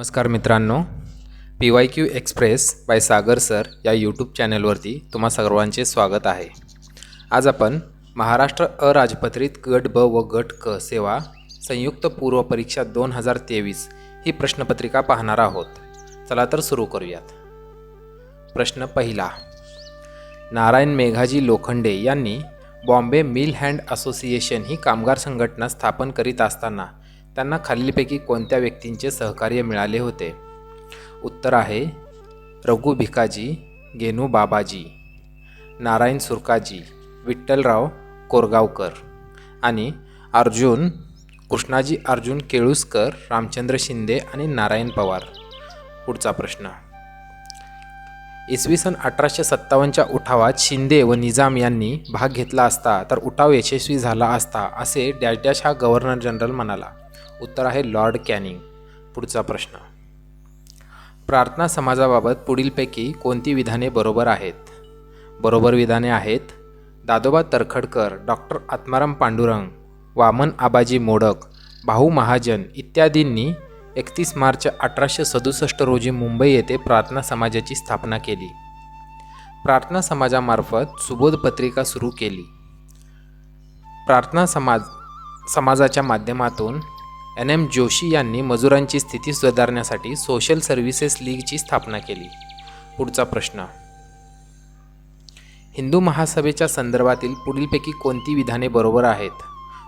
नमस्कार मित्रांनो P Y Q express by Sagar sir या यूट्यूब चॅनलवरती तुम्हा सर्वांचे स्वागत आहे. आज आपण महाराष्ट्र अराजपत्रित गट ब व गट क सेवा संयुक्त पूर्व परीक्षा दोन हजार तेवीस ही प्रश्नपत्रिका पाहणार आहोत. चला तर सुरू करूयात. प्रश्न पहिला. नारायण मेघाजी लोखंडे यांनी बॉम्बे मिल हँड असोसिएशन ही कामगार संघटना स्थापन करीत असताना त्यांना खालीलपैकी कोणत्या व्यक्तींचे सहकार्य मिळाले होते? उत्तर आहे रघु भिकाजी गेनू बाबाजी नारायण सुरकाजी विठ्ठलराव कोरगावकर आणि अर्जुन कृष्णाजी अर्जुन केळुसकर रामचंद्र शिंदे आणि नारायण पवार. पुढचा प्रश्न. इसवी सन अठराशे सत्तावन्नच्या उठावात शिंदे व निजाम यांनी भाग घेतला असता तर उठाव यशस्वी झाला असता असे डॅश डॅश हा गव्हर्नर जनरल म्हणाला. उत्तर आहे लॉर्ड कॅनिंग. पुढचा प्रश्न. प्रार्थना समाजाबाबत पुढीलपैकी कोणती विधाने बरोबर आहेत? बरोबर विधाने आहेत दादोबा तरखडकर डॉक्टर आत्माराम पांडुरंग वामन आबाजी मोडक भाऊ महाजन इत्यादींनी एकतीस मार्च अठराशे सदुसष्ट रोजी मुंबई येथे प्रार्थना समाजाची स्थापना केली. प्रार्थना समाजामार्फत सुबोध पत्रिका सुरू केली. प्रार्थना समाज समाजाच्या माध्यमातून एन एम जोशी यांनी मजुरांची स्थिती सुधारण्यासाठी सोशल सर्व्हिसेस लीगची स्थापना केली. पुढचा प्रश्न. हिंदू महासभेच्या संदर्भातील पुढीलपैकी कोणती विधाने बरोबर आहेत?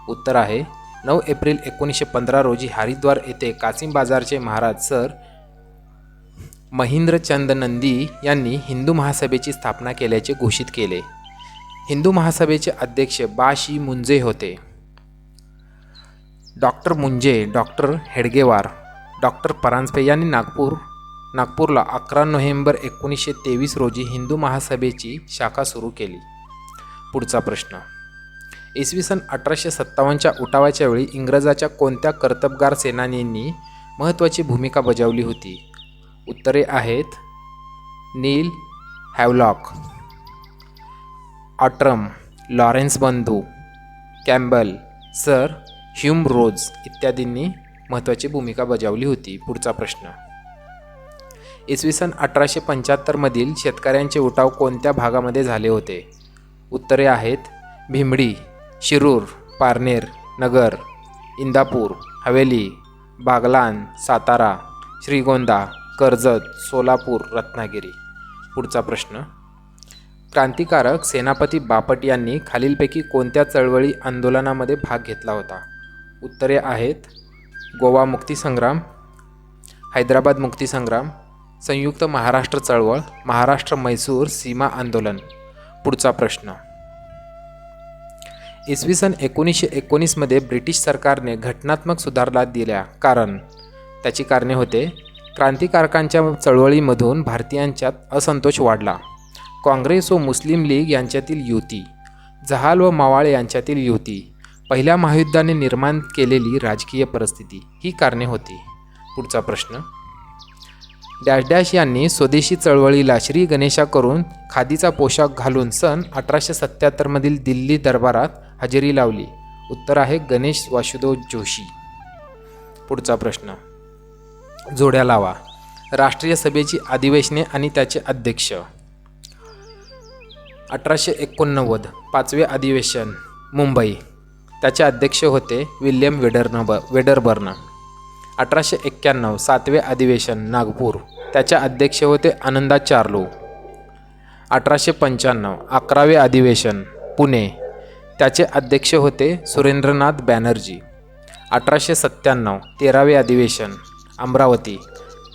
उत्तर आहे नऊ एप्रिल एकोणीसशे पंधरा रोजी हरिद्वार येथे कासिम बाजारचे महाराज सर महेंद्रचंद नंदी यांनी हिंदू महासभेची स्थापना केल्याचे घोषित केले. हिंदू महासभेचे अध्यक्ष बा. शी. मुंजे होते. Doctor Munje doctor Hedgewar doctor Paranjpe यांनी नागपूर नागपूरला अकरा नोव्हेंबर एकोणीसशे तेवीस रोजी हिंदू महासभेची शाखा सुरू केली. पुढचा प्रश्न. इसवी सन अठराशे सत्तावन्नच्या उठावाच्या वेळी इंग्रजाच्या कोणत्या कर्तबगार सेनानींनी महत्त्वाची भूमिका बजावली होती? उत्तरे आहेत नील हॅवलॉक ऑट्रम लॉरेन्स बंधू कॅम्बल सर ह्यूम रोज इत्यादींनी महत्त्वाची भूमिका बजावली होती. पुढचा प्रश्न. इसवी सन अठराशे पंच्याहत्तरमधील शेतकऱ्यांचे उठाव कोणत्या भागामध्ये झाले होते? उत्तरे आहेत भिमडी शिरूर पारनेर नगर इंदापूर हवेली बागलान सातारा श्रीगोंदा कर्जत सोलापूर रत्नागिरी. पुढचा प्रश्न. क्रांतिकारक सेनापती बापट यांनी खालीलपैकी कोणत्या चळवळी आंदोलनामध्ये भाग घेतला होता? उत्तरे आहेत. गोवा मुक्तीसंग्राम हैदराबाद मुक्तीसंग्राम संयुक्त महाराष्ट्र चळवळ महाराष्ट्र मैसूर सीमा आंदोलन. पुढचा प्रश्न. इसवी सन एकोणीसशे एकोणीसमध्ये ब्रिटिश सरकारने घटनात्मक सुधारणा दिल्या कारण त्याची कारणे होते. क्रांतिकारकांच्या चळवळीमधून भारतीयांच्यात असंतोष वाढला. काँग्रेस व मुस्लिम लीग यांच्यातील युती जहाल व मावाळ यांच्यातील युती पहिल्या महायुद्धाने निर्माण केलेली राजकीय परिस्थिती ही कारणे होती. पुढचा प्रश्न. डॅश डॅश यांनी स्वदेशी चळवळीला श्री गणेशा करून खादीचा पोशाख घालून सन अठराशे सत्याहत्तरमधील दिल्ली दरबारात हजेरी लावली. उत्तर आहे गणेश वासुदेव जोशी. पुढचा प्रश्न. जोड्या लावा. राष्ट्रीय सभेची अधिवेशने आणि त्याचे अध्यक्ष. अठराशे एकोणनव्वद पाचवे अधिवेशन मुंबई. त्याचे अध्यक्ष होते विल्यम वेडरनब वेडरबर्न. अठराशे एक्क्याण्णव सातवे अधिवेशन नागपूर. त्याचे अध्यक्ष होते आनंदा चार्लो. अठराशे पंच्याण्णव अकरावे अधिवेशन पुणे. त्याचे अध्यक्ष होते सुरेंद्रनाथ बॅनर्जी. अठराशे सत्त्याण्णव तेरावे अधिवेशन अमरावती.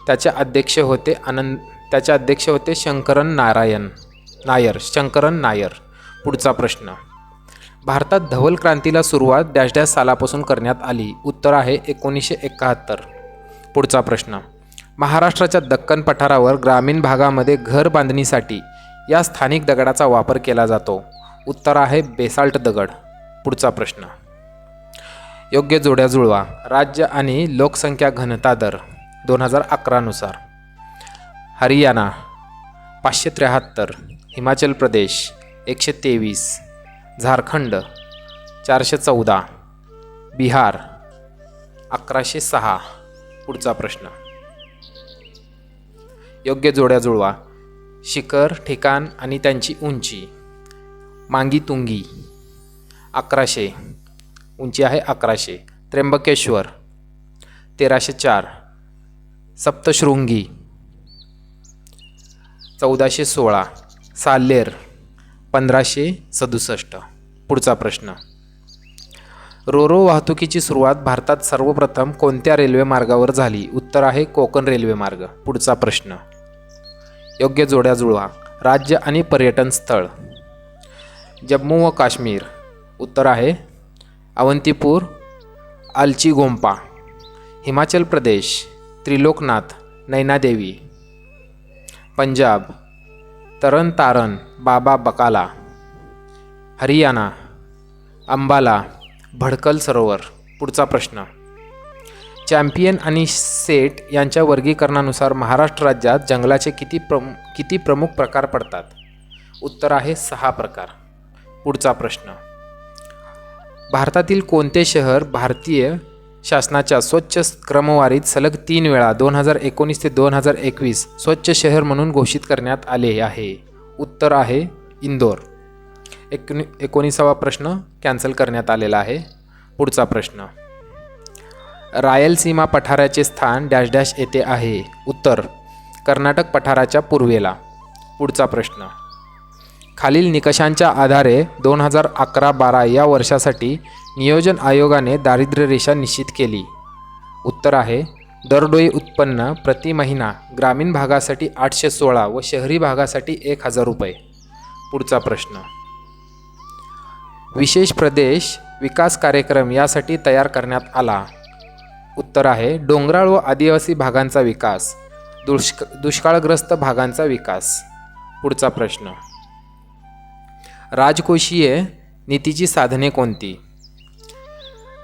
त्याचे अध्यक्ष होते आनंद त्याचे अध्यक्ष होते शंकरन नारायण नायर शंकरन नायर. पुढचा प्रश्न. भारतात धवल क्रांतीला सुरुवात डॅश डॅश सालापासून करण्यात आली. उत्तर आहे एकोणीसशे एकाहत्तर. पुढचा प्रश्न. महाराष्ट्राच्या दक्कन पठारावर ग्रामीण भागामध्ये घर बांधणीसाठी या स्थानिक दगडाचा वापर केला जातो. उत्तर आहे बेसाल्ट दगड. पुढचा प्रश्न. योग्य जोड्या जुळवा. राज्य आणि लोकसंख्या घनता दर. दोन हजार अकरानुसार हरियाणा पाचशे त्र्याहत्तर. हिमाचल प्रदेश एकशे तेवीस. झारखंड चारशे चौदा. बिहार अकराशे सहा. पुढचा प्रश्न. योग्य जोड्या जुळवा. शिखर ठिकाण आणि त्यांची उंची. मांगी तुंगी. अकराशे. उंची आहे अकराशे. त्र्यंबकेश्वर. तेराशे चार. सप्तशृंगी. चौदाशे सोळा. साल्लेर. पंधराशे सदुसष्ट. पुढचा प्रश्न. रोरो वाहतुकीची सुरुवात भारतात सर्वप्रथम कोणत्या रेल्वे मार्गावर झाली? उत्तर आहे कोकण रेल्वे मार्ग. पुढचा प्रश्न. योग्य जोड्या जुळवा. राज्य आणि पर्यटन स्थळ. जम्मू व काश्मीर. उत्तर आहे अवंतीपूर आलची गोंपा हिमाचल प्रदेश. त्रिलोकनाथ नैनादेवी. पंजाब. तरण तारण बाबा बकाला हरियाणा अंबाला भडकल सरोवर पुढचा प्रश्न. चॅम्पियन आणि सेट यांच्या वर्गीकरणानुसार महाराष्ट्र राज्यात जंगलाचे किती प्रम किती प्रमुख प्रकार पडतात? उत्तर आहे सहा प्रकार. पुढचा प्रश्न. भारतातील कोणते शहर भारतीय शासनाच्या स्वच्छ क्रमवारीत सलग तीन वेळा दोन हजार एकोणीस ते दोन हजार एकवीस स्वच्छ शहर म्हणून घोषित करण्यात आले आहे. उत्तर आहे इंदोर. एकोणी एकोणीसावा प्रश्न कॅन्सल करण्यात आलेला आहे. पुढचा प्रश्न. रायलसीमा पठाराचे स्थान डॅश डॅश येथे आहे. उत्तर कर्नाटक पठाराच्या पूर्वेला. पुढचा प्रश्न. खालील निकषांच्या आधारे दोन हजार अकरा बारा या वर्षासाठी नियोजन आयोगाने दारिद्र्यरेषा निश्चित केली. उत्तर आहे दरडोई उत्पन्न प्रति महिना ग्रामीण भागासाठी आठशे सोळा व शहरी भागासाठी एक हजार रुपये. पुढचा प्रश्न. विशेष प्रदेश विकास कार्यक्रम यासाठी तयार करण्यात आला. उत्तर आहे डोंगराळ व आदिवासी भागांचा विकास दुष्क दुष्काळग्रस्त भागांचा विकास. पुढचा प्रश्न. राजकोषीय नीतीची साधने कोणती?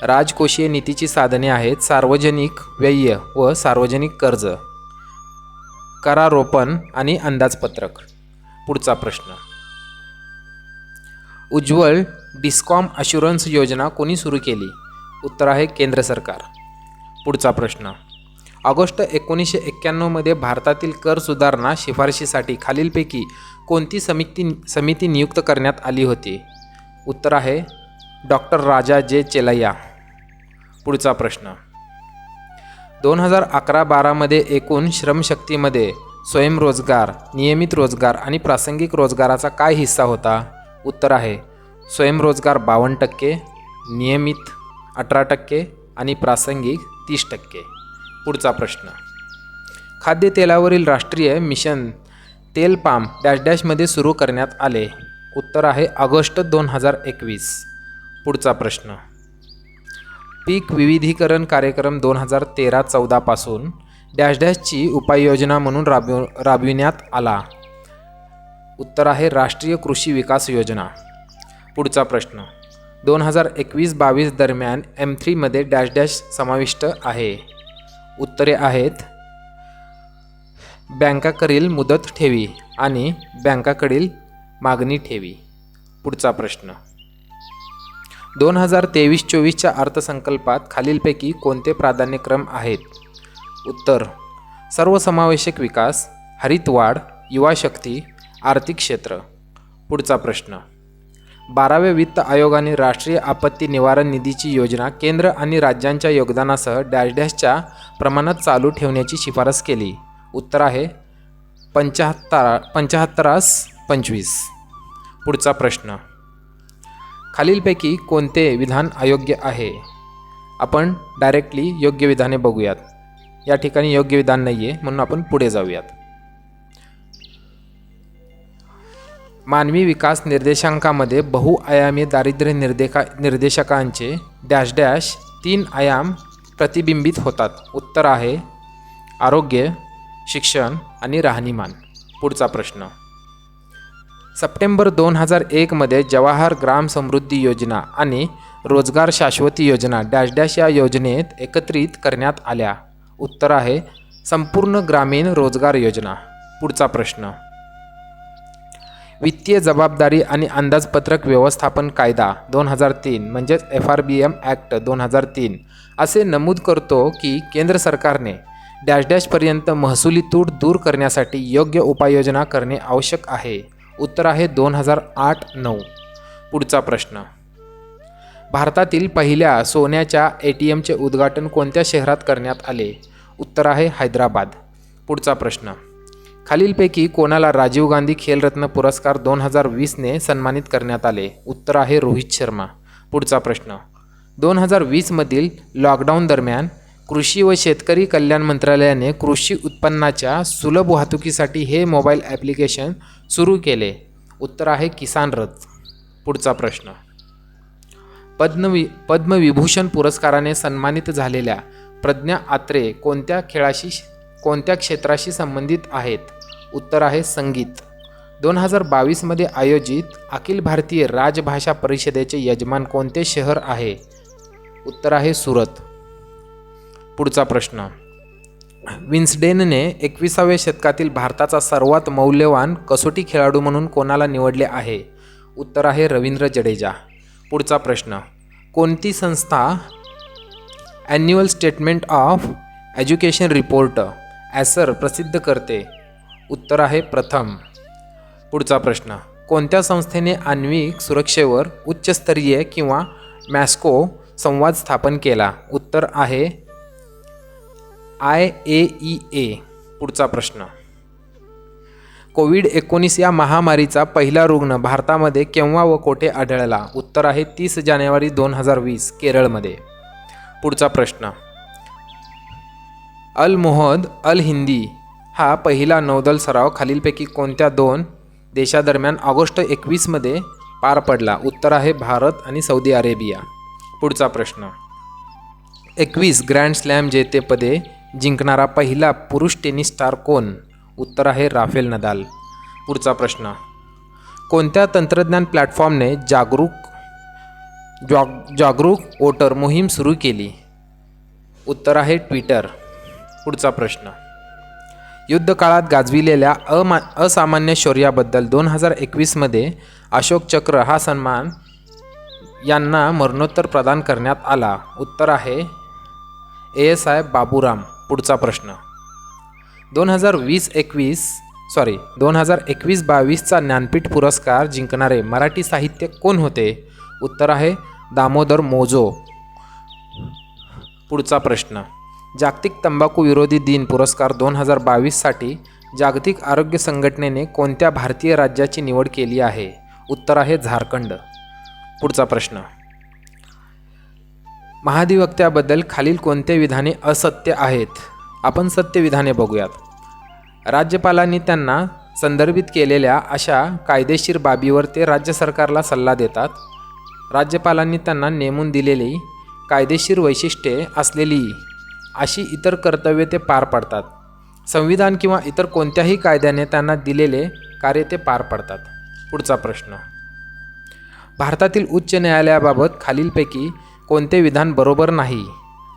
राजकोषीय नीतीची साधने आहेत सार्वजनिक व्यय व सार्वजनिक कर्ज करारोपण आणि अंदाजपत्रक. पुढचा प्रश्न. उज्ज्वल डिस्कॉम अशुरन्स योजना कोणी सुरू केली? उत्तर आहे केंद्र सरकार. पुढचा प्रश्न. ऑगस्ट एकोणीसशे एक्क्याण्णवमध्ये भारतातील कर सुधारणा शिफारशीसाठी खालीलपैकी कोणती समिती समिती नियुक्त करण्यात आली होती? उत्तर आहे डॉक्टर राजा जे चेलैया. पुढचा प्रश्न. दोन हजार अकरा बारामध्ये एकूण श्रमशक्तीमध्ये स्वयंरोजगार नियमित रोजगार आणि प्रासंगिक रोजगाराचा काय हिस्सा होता? उत्तर आहे स्वयंरोजगार बावन्न टक्के नियमित अठरा टक्के आणि प्रासंगिक तीस टक्के. पुढचा प्रश्न. खाद्यतेलावरील राष्ट्रीय मिशन तेल पाम डॅश डॅशमध्ये सुरू करण्यात आले. उत्तर आहे ऑगस्ट दोन हजार एकवीस. पुढचा प्रश्न. पीक विविधीकरण कार्यक्रम दोन हजार तेरा चौदापासून डॅश डॅशची उपाययोजना म्हणून राबव राबविण्यात आला. उत्तर आहे राष्ट्रीय कृषी विकास योजना. पुढचा प्रश्न. दोन हजार एकवीस बावीस दरम्यान एम थ्रीमध्ये डॅश डॅश समाविष्ट आहे. उत्तरे आहेत बँकाकडील मुदत ठेवी आणि बँकाकडील मागणी ठेवी. पुढचा प्रश्न. दोन हजार तेवीस चोवीसच्या अर्थसंकल्पात खालीलपैकी कोणते प्राधान्यक्रम आहेत? उत्तर. सर्वसमावेशक विकास हरितवाढ युवा शक्ती आर्थिक क्षेत्र. पुढचा प्रश्न. बाराव्या वित्त आयोगाने राष्ट्रीय आपत्ती निवारण निधीची योजना केंद्र आणि राज्यांच्या योगदानासह डॅश डॅशच्या प्रमाणात चालू ठेवण्याची शिफारस केली. उत्तर आहे पंचाहत्तरा पंच्याहत्तरास पंचवीस. पुढचा प्रश्न. खालीलपैकी कोणते विधान अयोग्य आहे? आपण डायरेक्टली योग्य विधाने बघूयात. या ठिकाणी योग्य विधान नाही आहे म्हणून आपण पुढे जाऊयात. मानवी विकास निर्देशांकामध्ये बहुआयामी दारिद्र्य निर्देका निर्देशकांचे डॅश डॅश तीन आयाम प्रतिबिंबित होतात. उत्तर आहे आरोग्य शिक्षण आणि राहणीमान. पुढचा प्रश्न. सप्टेंबर दोन हजार एकमध्ये जवाहर ग्राम समृद्धी योजना आणि रोजगार शाश्वती योजना डॅश डॅश या योजनेत एकत्रित करण्यात आल्या. उत्तर आहे संपूर्ण ग्रामीण रोजगार योजना. पुढचा प्रश्न. वित्तीय जबाबदारी आणि अंदाजपत्रक व्यवस्थापन कायदा दोन हजार तीन म्हणजेच F R B M act दोन हजार तीन असे नमूद करतो की केंद्र सरकारने डॅश डॅशपर्यंत महसुली तूट दूर करण्यासाठी योग्य उपाययोजना करणे आवश्यक आहे. उत्तर आहे दोन हजार आठ नऊ. पुढचा प्रश्न. भारतातील पहिल्या सोन्याच्या ए टी एमचे उद्घाटन कोणत्या शहरात करण्यात आले? उत्तर आहे हैदराबाद. पुढचा प्रश्न. खालीलपैकी कोणाला राजीव गांधी खेलरत्न पुरस्कार दोन हजार वीसने सन्मानित करण्यात आले? उत्तर आहे रोहित शर्मा. पुढचा प्रश्न. दोन हजार वीसमधील लॉकडाऊन दरम्यान कृषी व शेतकरी कल्याण मंत्रालयाने कृषी उत्पन्नाच्या सुलभ वाहतुकीसाठी हे मोबाईल ॲप्लिकेशन सुरू केले. उत्तर आहे किसान रथ. पुढचा प्रश्न. पद्मवि पद्मविभूषण पुरस्काराने सन्मानित झालेल्या प्रज्ञा आत्रे कोणत्या खेळाशी कोणत्या क्षेत्राशी संबंधित आहेत? उत्तर आहे संगीत. दोन हजार बावीसमध्ये आयोजित अखिल भारतीय राजभाषा परिषदेचे यजमान कोणते शहर आहे? उत्तर आहे सुरत. पुढचा प्रश्न. विन्सडेनने एकविसाव्या शतकातील भारताचा सर्वात मौल्यवान कसोटी खेळाडू म्हणून कोणाला निवडले आहे? उत्तर आहे रवींद्र जडेजा. पुढचा प्रश्न. कोणती संस्था annual statement of education report ASER प्रसिद्ध करते? उत्तर आहे प्रथम. पुढचा प्रश्न. कोणत्या संस्थेने आण्विक सुरक्षेवर उच्चस्तरीय किंवा मॅस्को संवाद स्थापन केला? उत्तर आहे आय ए ई ए पुढचा प्रश्न. कोविड एकोणीस या महामारीचा पहिला रुग्ण भारतामध्ये केव्हा व कोठे आढळला? उत्तर आहे तीस जानेवारी दोन हजार वीस केरळमध्ये. पुढचा प्रश्न. अल मोहद अल हिंदी हा पहिला नौदल सराव खालीलपैकी कोणत्या दोन देशादरम्यान ऑगस्ट एकवीसमध्ये पार पडला? उत्तर आहे भारत आणि सौदी अरेबिया. पुढचा प्रश्न. एकवीस ग्रँड स्लॅम जेतेपदे जिंकणारा पहिला पुरुष टेनिस स्टार कोण? उत्तर आहे राफेल नदाल. पुढचा प्रश्न. कोणत्या तंत्रज्ञान प्लॅटफॉर्मने जागरूक जाग जागरूक वोटर मोहीम सुरू केली? उत्तर आहे ट्विटर. पुढचा प्रश्न. युद्धकाळात गाजविलेल्या अमा असामान्य शौर्याबद्दल दोन हजार एकवीसमध्ये अशोक चक्र हा सन्मान यांना मरणोत्तर प्रदान करण्यात आला. उत्तर आहे ए एस आय बाबूराम. पुढचा प्रश्न. दोन हजार वीस एकवीस सॉरी दोन हजार एकवीस बावीसचा ज्ञानपीठ पुरस्कार जिंकणारे मराठी साहित्य कोण होते? उत्तर आहे दामोदर मोजो. पुढचा प्रश्न. जागतिक तंबाखू विरोधी दिन पुरस्कार दोन हजार बावीससाठी जागतिक आरोग्य संघटनेने कोणत्या भारतीय राज्याची निवड केली आहे? उत्तर आहे झारखंड. पुढचा प्रश्न. महाधिवक्त्याबद्दल खालील कोणते विधाने असत्य आहेत? आपण सत्य विधाने बघूयात. राज्यपालांनी त्यांना संदर्भित केलेल्या अशा कायदेशीर बाबीवर ते राज्य सरकारला सल्ला देतात. राज्यपालांनी त्यांना नेमून दिलेली कायदेशीर वैशिष्ट्ये असलेली अशी इतर कर्तव्ये ते पार पाडतात. संविधान किंवा इतर कोणत्याही कायद्याने त्यांना दिलेले कार्य ते पार पाडतात. पुढचा प्रश्न. भारतातील उच्च न्यायालयाबाबत खालीलपैकी कोणते विधान बरोबर नाही.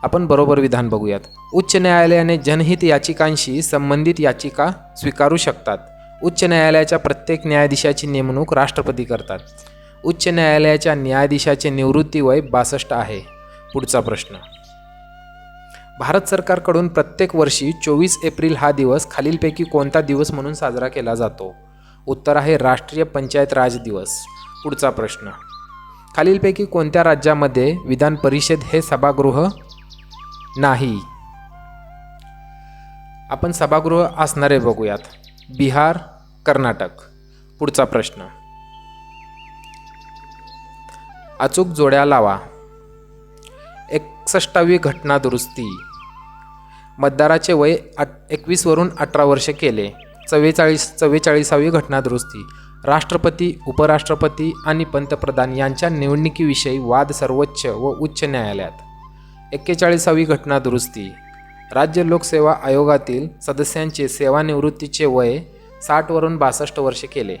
आपण बरोबर विधान बघूयात. उच्च न्यायालयाने जनहित याचिकांशी संबंधित याचिका स्वीकारू शकतात. उच्च न्यायालयाच्या प्रत्येक न्यायाधीशाची नेमणूक राष्ट्रपती करतात. उच्च न्यायालयाच्या न्यायाधीशाचे निवृत्ती वय बासष्ट आहे. पुढचा प्रश्न. भारत सरकारकडून प्रत्येक वर्षी चोवीस एप्रिल हा दिवस खालीलपैकी कोणता दिवस म्हणून साजरा केला जातो? उत्तर आहे राष्ट्रीय पंचायत राज दिवस. पुढचा प्रश्न. खालीलपैकी कोणत्या राज्यामध्ये विधान परिषद हे सभागृह नाही? आपण सभागृह असणारे बघूयात. बिहार कर्नाटक. पुढचा प्रश्न. अचूक जोड्या लावा. एकसष्टावी घटना दुरुस्ती. मतदाराचे वय आठ एकवीसवरून अठरा वर्ष केले. चव्वेचाळीस चव्वेचाळीसावी घटना दुरुस्ती. राष्ट्रपती उपराष्ट्रपती आणि पंतप्रधान यांच्या निवडणुकीविषयी वाद सर्वोच्च व उच्च न्यायालयात. एक्केचाळीसावी घटना दुरुस्ती. राज्य लोकसेवा आयोगातील सदस्यांचे सेवानिवृत्तीचे वय साठवरून बासष्ट वर्ष केले.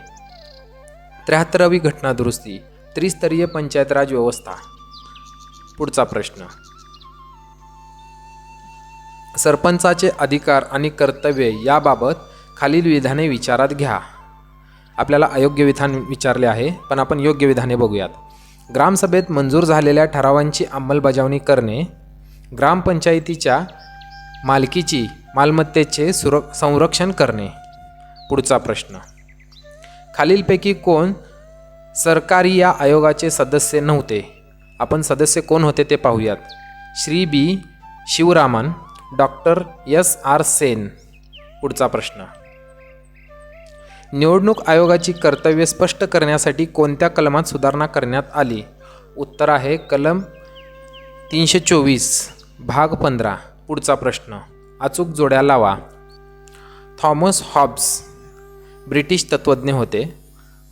त्र्याहत्तरावी घटना दुरुस्ती. त्रिस्तरीय पंचायत राज व्यवस्था. पुढचा प्रश्न. सरपंचाचे अधिकार आणि कर्तव्ये याबाबत खालील विधाने विचारात घ्या. आपल्याला अयोग्य विधान विचारले आहे पण आपण योग्य विधाने बघूयात. ग्रामसभेत मंजूर झालेल्या ठरावांची अंमलबजावणी करणे ग्रामपंचायतीच्या मालकीची मालमत्तेचे सुर संरक्षण करणे पुढचा प्रश्न. खालीलपैकी कोण सरकारी या आयोगाचे सदस्य नव्हते? आपण सदस्य कोण होते ते पाहूयात. Shri B. Sivaraman doctor S R Sen. पुढचा प्रश्न. निवडणूक आयोगाची कर्तव्य स्पष्ट करण्यासाठी कोणत्या कलमात सुधारणा करण्यात आली? उत्तर आहे कलम तीनशे चोवीस भाग पंधरा. पुढचा प्रश्न. अचूक जोड्या लावा. थॉमस हॉब्स ब्रिटिश तत्त्वज्ञ होते.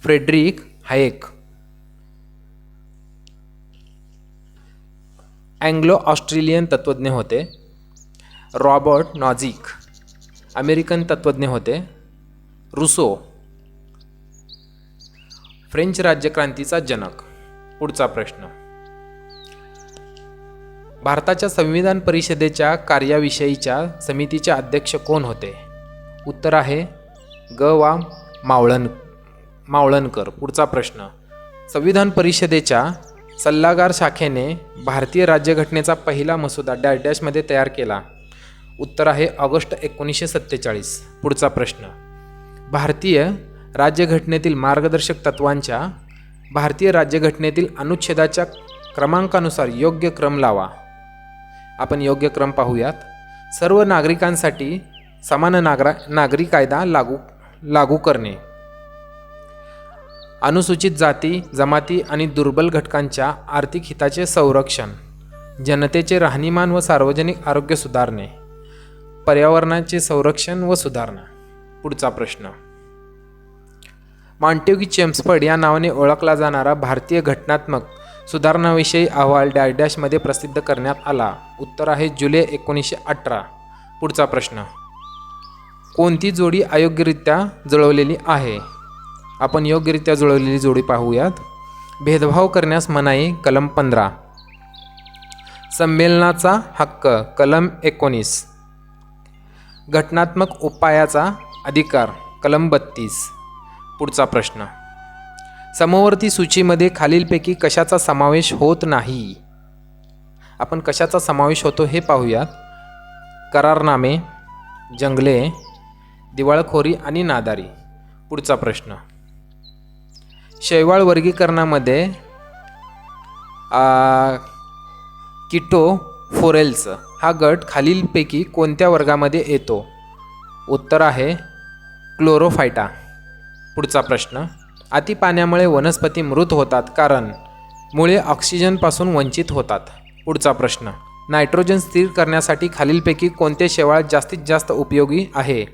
फ्रेडरिक हायेक अँग्लो ऑस्ट्रेलियन तत्त्वज्ञ होते. रॉबर्ट नॉझिक अमेरिकन तत्त्वज्ञ होते. रुसो. फ्रेंच राज्यक्रांतीचा जनक. पुढचा प्रश्न. भारताच्या संविधान परिषदेच्या कार्याविषयीच्या समितीचे अध्यक्ष कोण होते? उत्तर आहे ग. वा. मावळण मावळणकर. पुढचा प्रश्न. संविधान परिषदेच्या सल्लागार शाखेने भारतीय राज्यघटनेचा पहिला मसुदा डॅश डॅशमध्ये तयार केला. उत्तर आहे ऑगस्ट एकोणीसशे सत्तेचाळीस. पुढचा प्रश्न. भारतीय राज्यघटनेतील मार्गदर्शक तत्वांच्या भारतीय राज्यघटनेतील अनुच्छेदाच्या क्रमांकानुसार योग्य क्रम लावा. आपण योग्य क्रम पाहूयात. सर्व नागरिकांसाठी समान नागरा नागरी कायदा लागू लागू करणे. अनुसूचित जाती जमाती आणि दुर्बल घटकांच्या आर्थिक हिताचे संरक्षण जनतेचे राहणीमान व सार्वजनिक आरोग्य सुधारणे पर्यावरणाचे संरक्षण व सुधारणा. पुढचा प्रश्न. मांटेगी चेम्सफर्ड या नावाने ओळखला जाणारा भारतीय घटनात्मक सुधारणाविषयी अहवाल डॅशमध्ये प्रसिद्ध करण्यात आला. उत्तर आहे जुलै एकोणीसशे अठरा. पुढचा प्रश्न. कोणती जोडी अयोग्यरित्या जुळवलेली आहे? आपण योग्यरित्या जुळवलेली जोडी पाहूयात. भेदभाव करण्यास मनाई कलम पंधरा. संमेलनाचा हक्क कलम एकोणीस. घटनात्मक उपायाचा अधिकार कलम बत्तीस. पुढचा प्रश्न. समवर्ती सूचीमध्ये खालीलपैकी कशाचा समावेश होत नाही? आपण कशाचा समावेश होतो हे पाहूयात करारनामे जंगले दिवाळखोरी आणि नादारी. पुढचा प्रश्न. शैवाळ वर्गीकरणामध्ये किटो फोरेल्स हा गट खालीलपैकी कोणत्या वर्गामध्ये येतो? उत्तर आहे क्लोरोफायटा पुढचा प्रश्न. अति पाण्यामुळे वनस्पती मृत होतात कारण मुळे ऑक्सिजनपासून वंचित होतात. पुढचा प्रश्न. नायट्रोजन स्थिर करण्यासाठी खालीलपैकी कोणते शेवाळ जास्तीत जास्त उपयोगी आहे?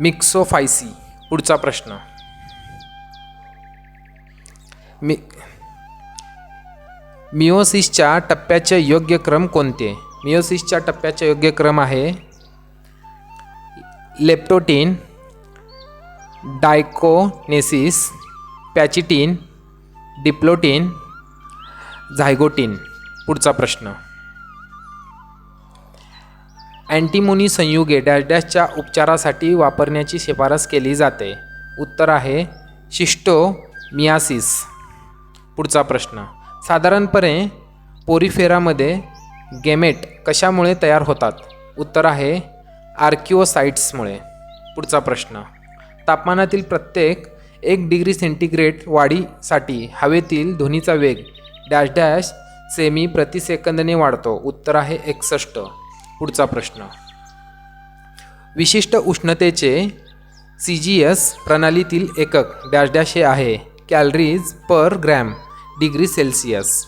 मिक्सोफायसी पुढचा प्रश्न. मि मिओसिसच्या टप्प्याचे योग्य क्रम कोणते? मिओसिसच्या टप्प्याचे योग्य क्रम आहे लेप्टोटीन डायकोनेसिस पॅचिटीन डिप्लोटीन झायगोटीन. पुढचा प्रश्न. अँटीमोनी संयुगे डॅश डॅशच्या उपचारासाठी वापरण्याची शिफारस केली जाते. उत्तर आहे शिष्टोमियासिस पुढचा प्रश्न. साधारणपणे पोरिफेरामध्ये गेमेट कशामुळे तयार होतात? उत्तर आहे आर्किओसाइट्समुळे. पुढचा प्रश्न. तापमानातील प्रत्येक एक डिग्री सेंटीग्रेड वाढीसाठी हवेतील ध्वनीचा वेग डॅश डॅश सेमी प्रति सेकंदने वाढतो. उत्तर आहे एकसष्ट. पुढचा प्रश्न. विशिष्ट उष्णतेचे सी जी एस प्रणालीतील एकक डॅश डॅश हे आहे. Calories per gram degree Celsius.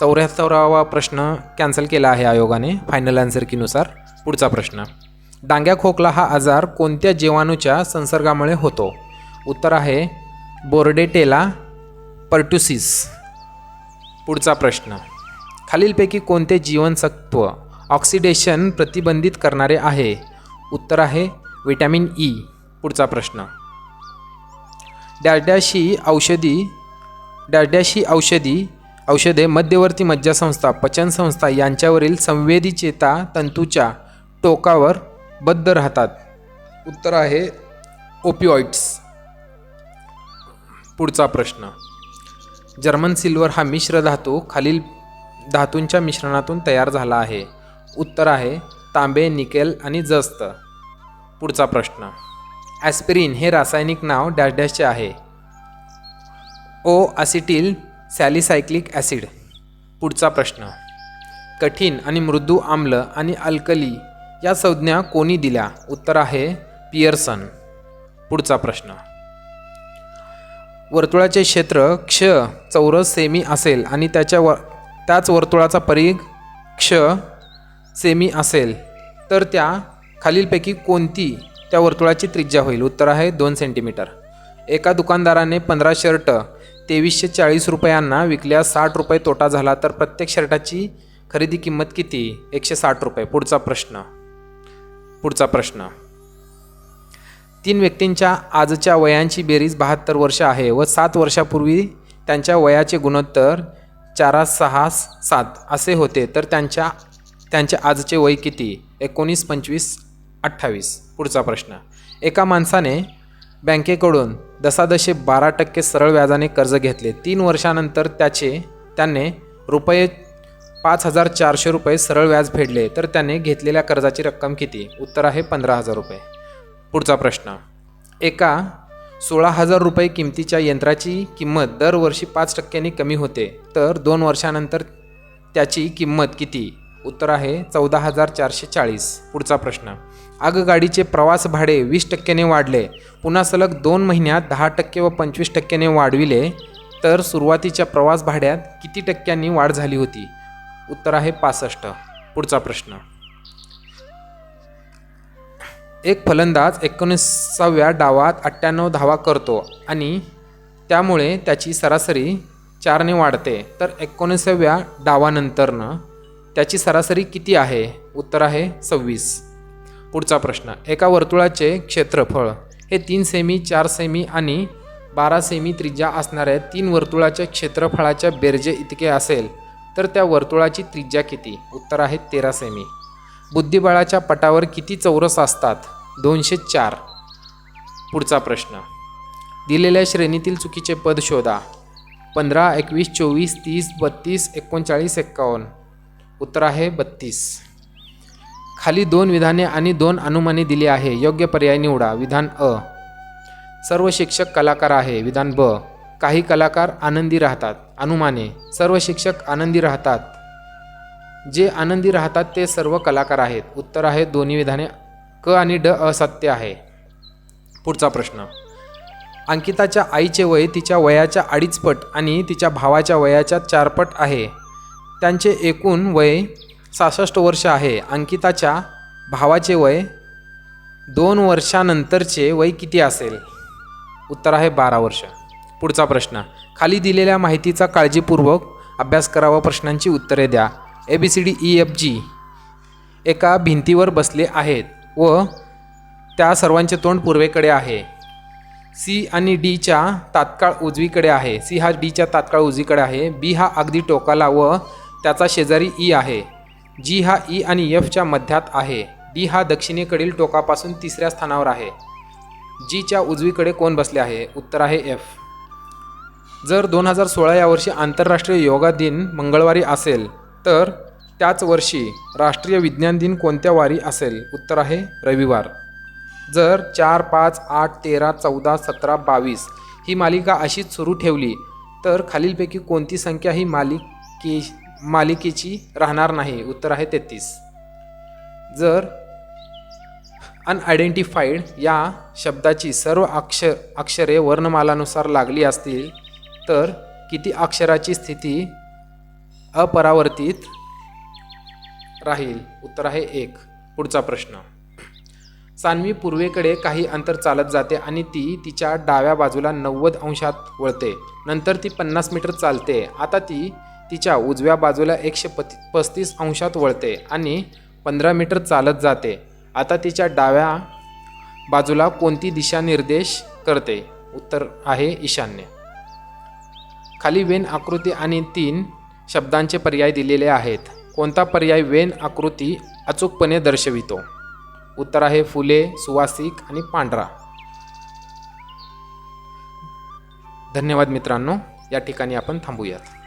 चौऱ्याहत्तरावा प्रश्न कॅन्सल केला आहे आयोगाने. फायनल आन्सर कीनुसार. पुढचा प्रश्न. डांग्या खोकला हा आजार कोणत्या जीवाणूच्या संसर्गामुळे होतो? उत्तर आहे बोर्डेटेला पर्टुसिस. पुढचा प्रश्न. खालीलपैकी कोणते जीवनसत्व ऑक्सिडेशन प्रतिबंधित करणारे आहे? उत्तर आहे विटॅमिन ई. पुढचा प्रश्न. डॅश औषधी डॅश औषधी औषधे मध्यवर्ती मज्जासंस्था पचनसंस्था यांच्यावरील संवेदी चेता तंतूच्या टोकावर बद्ध राहतात. उत्तर आहे ओपिओइड्स पुढचा प्रश्न. जर्मन सिल्वर हा मिश्र धातू खालील धातूंच्या मिश्रणातून तयार झाला आहे. उत्तर आहे तांबे निकेल आणि जस्त. पुढचा प्रश्न. ॲस्पिरिन हे रासायनिक नाव डॅश डॅशचे आहे. O acetyl salicylic acid. पुढचा प्रश्न. कठीण आणि मृदू आम्ल आणि अल्कली या संज्ञा कोणी दिल्या? उत्तर आहे पियर्सन. पुढचा प्रश्न. वर्तुळाचे क्षेत्र क्ष चौरस सेमी असेल आणि त्याच्या व त्याच वर्तुळाचा परीघ क्ष सेमी असेल. तर त्या खालीलपैकी कोणती त्या वर्तुळाची त्रिज्या होईल? उत्तर आहे दोन सेंटीमीटर. एका दुकानदाराने पंधरा शर्ट तेवीसशे चाळीस रुपयांना विकल्यास साठ रुपये तोटा झाला तर प्रत्येक शर्टाची खरेदी किंमत किती? एकशे साठ रुपये. पुढचा प्रश्न. पुढचा प्रश्न. तीन व्यक्तींच्या आजच्या वयांची बेरीज बहात्तर वर्ष आहे व सात वर्षापूर्वी त्यांच्या वयाचे गुणोत्तर चारा सहा सात असे होते. तर त्यांच्या त्यांचे आजचे वय किती? एकोणीस पंचवीस अठ्ठावीस. पुढचा प्रश्न. एका माणसाने बँकेकडून दसादशे बारा टक्के सरळ व्याजाने कर्ज घेतले. तीन वर्षानंतर त्याचे त्याने रुपये पाच हजार चारशे रुपये सरळ व्याज फेडले तर त्याने घेतलेल्या कर्जाची रक्कम किती? उत्तर आहे पंधरा हजार रुपये. पुढचा प्रश्न. एका सोळा हजार रुपये किमतीच्या यंत्राची किंमत दरवर्षी पाच टक्क्यांनी कमी होते तर दोन वर्षानंतर त्याची किंमत किती? उत्तर आहे चौदा हजार चारशे चाळीस. पुढचा प्रश्न. आगगाडीचे प्रवास भाडे वीस टक्क्याने वाढले पुन्हा सलग दोन महिन्यात दहा टक्के व पंचवीस टक्क्याने वाढविले तर सुरुवातीच्या प्रवास भाड्यात किती टक्क्यांनी वाढ झाली होती? उत्तर आहे पासष्ट. पुढचा प्रश्न. एक फलंदाज एकोणीसाव्या डावात अठ्ठ्याण्णव धावा करतो आणि त्यामुळे त्याची सरासरी चारने वाढते. तर एकोणीसाव्या डावानंतरनं त्याची सरासरी किती आहे? उत्तर आहे सव्वीस. पुढचा प्रश्न. एका वर्तुळाचे क्षेत्रफळ. हे तीन सेमी चार सेमी आणि बारा सेमी त्रिज्या असणाऱ्या तीन वर्तुळाच्या क्षेत्रफळाच्या बेरजे इतके असेल. तर त्या वर्तुळाची त्रिज्या किती? उत्तर आहे तेरा सेमी. बुद्धिबळाच्या पटावर किती चौरस असतात? दोनशे चार. पुढचा प्रश्न. दिलेल्या श्रेणीतील चुकीचे पद शोधा. पंधरा एकवीस चोवीस तीस बत्तीस एकोणचाळीस एक्कावन्न. उत्तर आहे बत्तीस. खाली दोन विधाने आणि दोन अनुमाने दिली आहे. योग्य पर्याय निवडा. विधान अ. सर्व शिक्षक कलाकार आहे. विधान ब. काही कलाकार आनंदी राहतात. अनुमाने सर्व शिक्षक आनंदी राहतात. जे आनंदी राहतात ते सर्व कलाकार आहेत. उत्तर आहे दोन्ही विधाने क आणि ड असत्य आहे. पुढचा प्रश्न. अंकिताच्या आईचे वय तिच्या वयाच्या अडीचपट आणि तिच्या भावाच्या वयाच्या चारपट आहे. त्यांचे एकूण वय सहासष्ट वर्ष आहे. अंकिताच्या भावाचे वय दोन वर्षानंतरचे वय किती असेल? उत्तर आहे बारा वर्ष. पुढचा प्रश्न. खाली दिलेल्या माहितीचा काळजीपूर्वक अभ्यास करावा प्रश्नांची उत्तरे द्या. A B C D E F G एका भिंतीवर बसले आहेत व त्या सर्वांचे तोंड पूर्वेकडे आहे. सी आणि डीच्या तात्काळ उजवीकडे आहे. सी हा डीच्या तात्काळ उजवीकडे आहे. बी हा अगदी टोकाला व त्याचा शेजारी ई आहे. जी हा ई आणि एफच्या मध्यात आहे. डी हा दक्षिणेकडील टोकापासून तिसऱ्या स्थानावर आहे. जीच्या उजवीकडे कोण बसले आहे? उत्तर आहे एफ जर दोन हजार सोळा या वर्षी आंतरराष्ट्रीय योगा दिन मंगळवारी असेल तर त्याच वर्षी राष्ट्रीय विज्ञान दिन कोणत्या वारी असेल? उत्तर आहे रविवार. जर चार पाच आठ तेरा चौदा सतरा बावीस ही मालिका अशीच सुरू ठेवली तर खालीलपैकी कोणती संख्या ही मालिके मालिकेची राहणार नाही? उत्तर आहे तेहतीस. जर अनआयडेंटिफाईड या शब्दाची सर्व अक्षर अक्षरे वर्णमालानुसार लागली असतील तर किती अक्षराची स्थिती अपरावर्तित राहील? उत्तर आहे एक. पुढचा प्रश्न. सान्वी पूर्वेकडे काही अंतर चालत जाते आणि ती तिच्या डाव्या बाजूला नव्वद अंशात वळते. नंतर ती पन्नास मीटर चालते. आता ती तिच्या उजव्या बाजूला एकशे पती पस्तीस अंशात वळते आणि पंधरा मीटर चालत जाते. आता तिच्या डाव्या बाजूला कोणती दिशानिर्देश करते? उत्तर आहे ईशान्य. खाली वेन आकृती आणि तीन शब्दांचे पर्याय दिलेले आहेत. कोणता पर्याय वेन आकृती अचूकपणे दर्शवितो? उत्तर आहे फुले सुवासिक आणि पांढरा. धन्यवाद मित्रांनो. या ठिकाणी आपण थांबूयात.